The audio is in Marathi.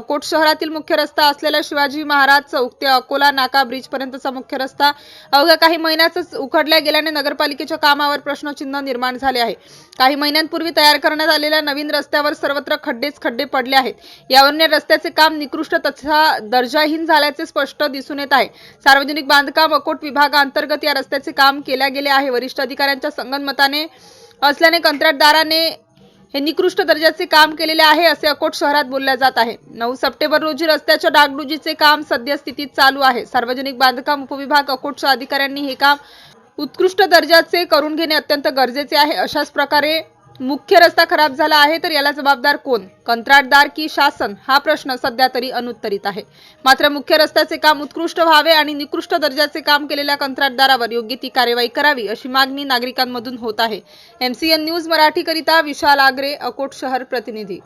अकोट शहरातील मुख्य रस्ता असलेला शिवाजी महाराज चौक ते अकोला नाका ब्रिज पर्यंतचा मुख्य रस्ता अवघ्या काही महिन्यातच उखडल्या गेल्याने नगरपालिकेच्या कामावर प्रश्नचिन्ह निर्माण झाले आहे. काही महिन्यांपूर्वी तयार करण्यात आलेल्या नवीन रस्त्यावर सर्वत्र खड्डेच खड्डे पडले आहेत. यावरून या रस्त्याचे काम निकृष्ट तथा दर्जाहीन झाल्याचे स्पष्ट दिसून येत आहे. सार्वजनिक बांधकाम अकोट विभागाअंतर्गत या रस्त्याचे काम केल्या गेले आहे. वरिष्ठ अधिकाऱ्यांच्या संगनमताने असल्याने कंत्राटदाराने हे निकृष्ट दर्जाचे काम केलेले आहे असे अकोट शहरात बोलल्या जात आहे. नऊ सप्टेंबर रोजी रस्त्याच्या डागडुजीचे काम सद्यस्थितीत चालू आहे. सार्वजनिक बांधकाम उपविभाग अकोटच्या अधिकाऱ्यांनी हे काम उत्कृष्ट दर्जाचे करून घेणे अत्यंत गरजेचे आहे. अशाच प्रकारे मुख्य रस्ता खराब झाला आहे तर याला जबाबदार कोण? कंत्राटदार की शासन? हा प्रश्न सध्या तरी अनुत्तरित आहे. मात्र मुख्य रस्त्याचे काम उत्कृष्ट व्हावे आणि निकृष्ट दर्जाचे काम केलेल्या कंत्राटदारावर योग्य ती कार्यवाही करावी अशी मागणी नागरिकांमधून होत आहे. एमसीएन न्यूज मराठीकरिता विशाल आगरे अकोट शहर प्रतिनिधी.